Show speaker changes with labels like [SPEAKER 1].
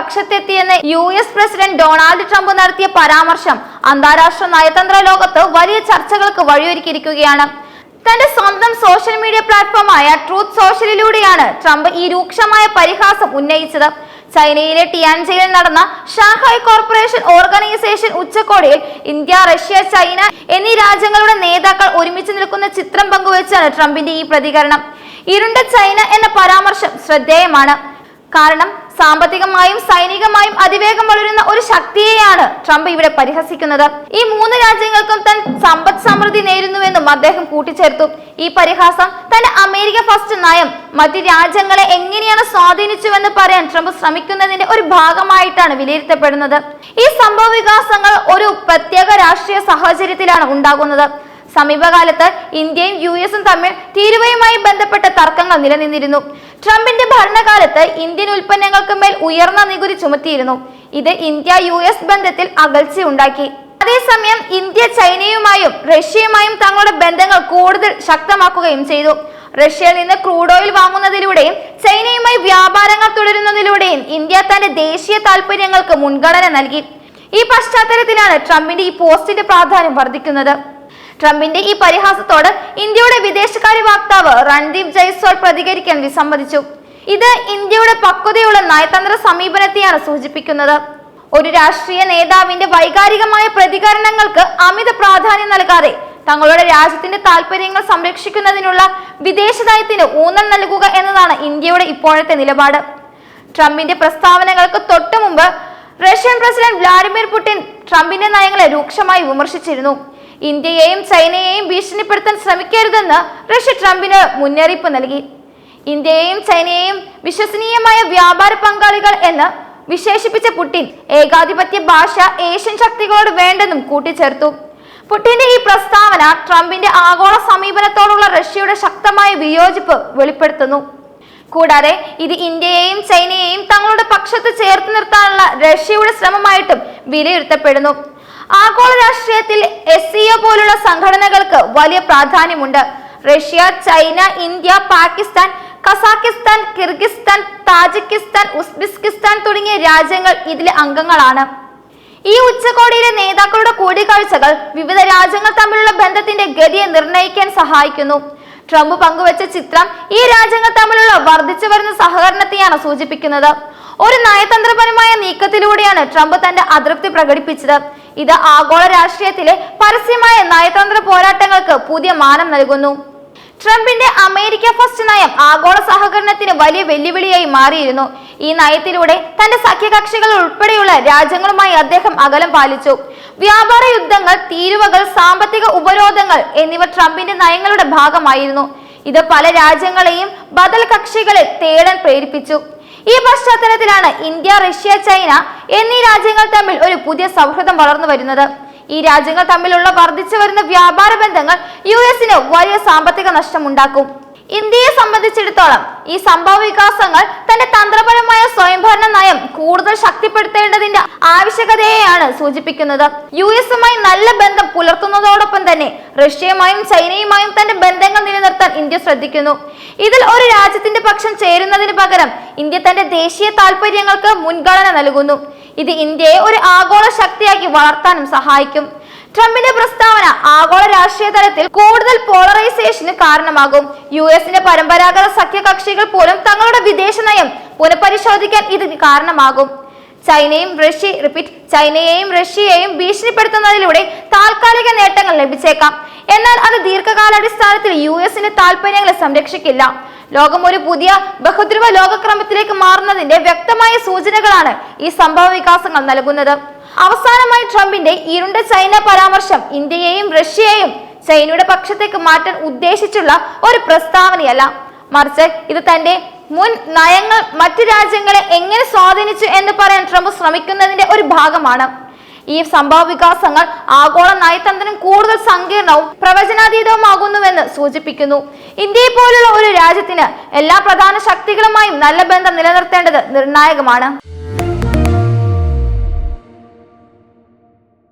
[SPEAKER 1] പക്ഷത്തെത്തിയെന്ന് U S president Donald Trump നടത്തിയ പരാമർശം അന്താരാഷ്ട്ര നയതന്ത്ര ലോകത്ത് വലിയ ചർച്ചകൾക്ക് വഴിയൊരുക്കിയിരിക്കുകയാണ്. തന്റെ സ്വന്തം സോഷ്യൽ മീഡിയ പ്ലാറ്റ്ഫോമായ ട്രൂത്ത് സോഷ്യലിലൂടെയാണ് ട്രംപ് ഈ രൂക്ഷമായ പരിഹാസം ഉന്നയിച്ചത്. ചൈനയിലെ ടിയാൻജയിൽ നടന്ന ഷാങ്ഹായ് കോർപ്പറേഷൻ ഓർഗനൈസേഷൻ ഉച്ചകോടിയിൽ ഇന്ത്യ റഷ്യ ചൈന എന്നീ രാജ്യങ്ങളുടെ നേതാക്കൾ ഒരുമിച്ച് നിൽക്കുന്ന ചിത്രം പങ്കുവച്ചാണ് ട്രംപിന്റെ ഈ പ്രതികരണം. ഇരുണ്ട ചൈന എന്ന പരാമർശം ശ്രദ്ധേയമാണ്. കാരണം സാമ്പത്തികമായും സൈനികമായും അതിവേഗം വളരുന്ന ഒരു ശക്തിയെയാണ് ട്രംപ് ഇവിടെ പരിഹസിക്കുന്നത്. ഈ മൂന്ന് രാജ്യങ്ങൾക്കും തൻ സമ്പദ് സമൃദ്ധി നേരുന്നുവെന്നും അദ്ദേഹം കൂട്ടിച്ചേർത്തു. ഈ പരിഹാസം തന്റെ അമേരിക്ക ഫസ്റ്റ് നയം മറ്റ് രാജ്യങ്ങളെ എങ്ങനെയാണ് സ്വാധീനിച്ചുവെന്ന് പറയാൻ ട്രംപ് ശ്രമിക്കുന്നതിന്റെ ഒരു ഭാഗമായിട്ടാണ് വിലയിരുത്തപ്പെടുന്നത്. ഈ സംഭവ വികാസങ്ങൾ ഒരു പ്രത്യേക രാഷ്ട്രീയ സാഹചര്യത്തിലാണ് ഉണ്ടാകുന്നത്. സമീപകാലത്ത് ഇന്ത്യയും യു എസും തമ്മിൽ തീരുവയുമായി ബന്ധപ്പെട്ട തർക്കങ്ങൾ നിലനിന്നിരുന്നു. ട്രംപിന്റെ ഭരണകാലത്ത് ഇന്ത്യൻ ഉൽപ്പന്നങ്ങൾക്ക് മേൽ ഉയർന്ന നികുതി ചുമത്തിയിരുന്നു. ഇത് ഇന്ത്യ യു എസ് ബന്ധത്തിൽ അകൽച്ചയുണ്ടാക്കി അതേസമയം ഇന്ത്യ ചൈനയുമായും റഷ്യയുമായും തങ്ങളുടെ ബന്ധങ്ങൾ കൂടുതൽ ശക്തമാക്കുകയും ചെയ്തു. റഷ്യയിൽ നിന്ന് ക്രൂഡ് ഓയിൽ വാങ്ങുന്നതിലൂടെയും ചൈനയുമായി വ്യാപാരങ്ങൾ തുടരുന്നതിലൂടെയും ഇന്ത്യ തന്റെ ദേശീയ താൽപര്യങ്ങൾക്ക് മുൻഗണന നൽകി. ഈ പശ്ചാത്തലത്തിലാണ് ട്രംപിന്റെ ഈ പോസ്റ്റിന്റെ പ്രാധാന്യം വർദ്ധിക്കുന്നത്. ട്രംപിന്റെ ഈ പരിഹാസത്തോട് ഇന്ത്യയുടെ വിദേശകാര്യ വക്താവ് രൺദീപ് ജയ്സ്വാൾ പ്രതികരിക്കാൻ വിസമ്മതിച്ചു. ഇത് ഇന്ത്യയുടെ പക്വതയുള്ള നയതന്ത്ര സമീപനത്തെയാണ് സൂചിപ്പിക്കുന്നത്. ഒരു രാഷ്ട്രീയ നേതാവിന്റെ വൈകാരികമായ പ്രതികരണങ്ങൾക്ക് അമിത പ്രാധാന്യം നൽകാതെ തങ്ങളുടെ രാജ്യത്തിന്റെ താല്പര്യങ്ങൾ സംരക്ഷിക്കുന്നതിനുള്ള വിദേശ നയത്തിന് ഊന്നൽ നൽകുക എന്നതാണ് ഇന്ത്യയുടെ ഇപ്പോഴത്തെ നിലപാട്. ട്രംപിന്റെ പ്രസ്താവനകൾക്ക് തൊട്ടുമുമ്പ് റഷ്യൻ പ്രസിഡന്റ് വ്ളാഡിമിർ പുടിൻ ട്രംപിന്റെ നയങ്ങളെ രൂക്ഷമായി വിമർശിച്ചിരുന്നു. ഇന്ത്യയെയും ചൈനയെയും ഭീഷണിപ്പെടുത്താൻ ശ്രമിക്കരുതെന്ന് റഷ്യ ട്രംപിന് മുന്നറിയിപ്പ് നൽകി. ഇന്ത്യയെയും ചൈനയെയും വിശ്വസനീയമായ വ്യാപാര പങ്കാളികൾ എന്ന് വിശേഷിപ്പിച്ച പുടിൻ ഏകാധിപത്യ ഭാഷ ഏഷ്യൻ ശക്തികളോട് വേണ്ടെന്നും കൂട്ടിച്ചേർത്തു. പുടിന്റെ ഈ പ്രസ്താവന ട്രംപിന്റെ ആഗോള സമീപനത്തോടുള്ള റഷ്യയുടെ ശക്തമായ വിയോജിപ്പ് വെളിപ്പെടുത്തുന്നു. കൂടാതെ ഇത് ഇന്ത്യയെയും ചൈനയെയും തങ്ങളുടെ പക്ഷത്ത് ചേർത്ത് നിർത്താനുള്ള റഷ്യയുടെ ശ്രമമായിട്ടും വിലയിരുത്തപ്പെടുന്നു. ആഗോള രാഷ്ട്രീയത്തിൽ എസ് സിഒ പോലുള്ള സംഘടനകൾക്ക് വലിയ പ്രാധാന്യമുണ്ട്. Russia China India Pakistan Kazakhstan Kyrgyzstan Tajikistan Uzbekistan തുടങ്ങിയ രാജ്യങ്ങൾ ഇതിലെ അംഗങ്ങളാണ്. ഈ ഉച്ചകോടിയിലെ നേതാക്കളുടെ കൂടിക്കാഴ്ചകൾ വിവിധ രാജ്യങ്ങൾ തമ്മിലുള്ള ബന്ധത്തിന്റെ ഗതിയെ നിർണയിക്കാൻ സഹായിക്കുന്നു. ട്രംപ് പങ്കുവച്ച ചിത്രം ഈ രാജ്യങ്ങൾ തമ്മിലുള്ള വർദ്ധിച്ചു വരുന്ന സഹകരണത്തെയാണ് സൂചിപ്പിക്കുന്നത്. ഒരു നയതന്ത്രപരമായ നീക്കത്തിലൂടെയാണ് ട്രംപ് തന്റെ അതൃപ്തി പ്രകടിപ്പിച്ചത്. ഇത് ആഗോള രാഷ്ട്രീയത്തിലെ പരസ്യമായ നയതന്ത്ര പോരാട്ടങ്ങൾക്ക് പുതിയ മാനം നൽകുന്നു. ട്രംപിന്റെ അമേരിക്ക ഫസ്റ്റ് നയം ആഗോള സഹകരണത്തിന് വലിയ വെല്ലുവിളിയായി മാറിയിരുന്നു. ഈ നയത്തിലൂടെ തന്റെ സഖ്യകക്ഷികൾ ഉൾപ്പെടെയുള്ള രാജ്യങ്ങളുമായി അദ്ദേഹം അകലം പാലിച്ചു. വ്യാപാര യുദ്ധങ്ങൾ തീരുവകൾ സാമ്പത്തിക ഉപരോധങ്ങൾ എന്നിവ ട്രംപിന്റെ നയങ്ങളുടെ ഭാഗമായിരുന്നു. ഇത് പല രാജ്യങ്ങളെയും ബദൽ കക്ഷികളെ തേടാൻ പ്രേരിപ്പിച്ചു. ഈ പശ്ചാത്തലത്തിലാണ് ഇന്ത്യ റഷ്യ ചൈന എന്നീ രാജ്യങ്ങൾ തമ്മിൽ ഒരു പുതിയ സൗഹൃദം വളർന്നു വരുന്നത്. ഈ രാജ്യങ്ങൾ തമ്മിലുള്ള വർദ്ധിച്ചു വരുന്ന വ്യാപാര ബന്ധങ്ങൾ യു എസിന് വലിയ സാമ്പത്തിക നഷ്ടം ഉണ്ടാക്കും ഇന്ത്യയെ സംബന്ധിച്ചിടത്തോളം ഈ സംഭവ വികാസങ്ങൾ തന്റെ തന്ത്രപരമായ സ്വയംഭരണ നയം കൂടുതൽ ശക്തിപ്പെടുത്തേണ്ടതിന്റെ ആവശ്യകതയെയാണ് സൂചിപ്പിക്കുന്നത്. യു എസുമായി നല്ല ബന്ധം പുലർത്തുന്നതോടൊപ്പം തന്നെ റഷ്യയുമായും ചൈനയുമായും തന്റെ ബന്ധങ്ങൾ നിലനിർത്താൻ ഇന്ത്യ ശ്രദ്ധിക്കുന്നു. ഇതിൽ ഒരു രാജ്യത്തിന്റെ പക്ഷം ചേരുന്നതിന് പകരം ഇന്ത്യ തന്റെ ദേശീയ താൽപര്യങ്ങൾക്ക് മുൻഗണന നൽകുന്നു. ഇത് ഇന്ത്യയെ ഒരു ആഗോള ശക്തിയാക്കി വളർത്താനും സഹായിക്കും. ട്രംപിന്റെ പ്രസ്താവന ആഗോള രാഷ്ട്രീയ തലത്തിൽ കൂടുതൽ പോളറൈസേഷന് കാരണമാകും. യു എസിന്റെ പരമ്പരാഗത സഖ്യകക്ഷികൾ പോലും തങ്ങളുടെ വിദേശ നയം പുനഃപരിശോധിക്കാൻ ഇത് കാരണമാകും. ചൈനയും റഷ്യ റിപ്പീറ്റ് ചൈനയെയും റഷ്യയെയും ഭീഷണിപ്പെടുത്തുന്നതിലൂടെ താൽക്കാലിക നേട്ടങ്ങൾ ലഭിച്ചേക്കാം. എന്നാൽ അത് ദീർഘകാലാടിസ്ഥാനത്തിൽ യു എസിന്റെ താൽപര്യങ്ങളെ സംരക്ഷിക്കില്ല. ലോകം ഒരു പുതിയ ബഹുദ്രുവ ലോകക്രമത്തിലേക്ക് മാറുന്നതിന്റെ വ്യക്തമായ സൂചനകളാണ് ഈ സംഭവ വികാസങ്ങൾ നൽകുന്നത്. അവസാനമായി ട്രംപിന്റെ ഇരുണ്ട ചൈന പരാമർശം ഇന്ത്യയെയും റഷ്യയെയും ചൈനയുടെ പക്ഷത്തേക്ക് മാറ്റാൻ ഉദ്ദേശിച്ചുള്ള ഒരു പ്രസ്താവനയല്ല. മറിച്ച് ഇത് തന്റെ മുൻ നയങ്ങൾ മറ്റു രാജ്യങ്ങളെ എങ്ങനെ സ്വാധീനിച്ചു എന്ന് പറയാൻ ട്രംപ് ശ്രമിക്കുന്നതിന്റെ ഒരു ഭാഗമാണ്. ഈ സംഭവ വികാസങ്ങൾ ആഗോള നയതന്ത്രം കൂടുതൽ സങ്കീർണവും പ്രവചനാതീതവുമാകുന്നുവെന്ന് സൂചിപ്പിക്കുന്നു. ഇന്ത്യയെ പോലുള്ള ഒരു രാജ്യത്തിന് എല്ലാ പ്രധാന ശക്തികളുമായും നല്ല ബന്ധം നിലനിർത്തേണ്ടത് നിർണായകമാണ്.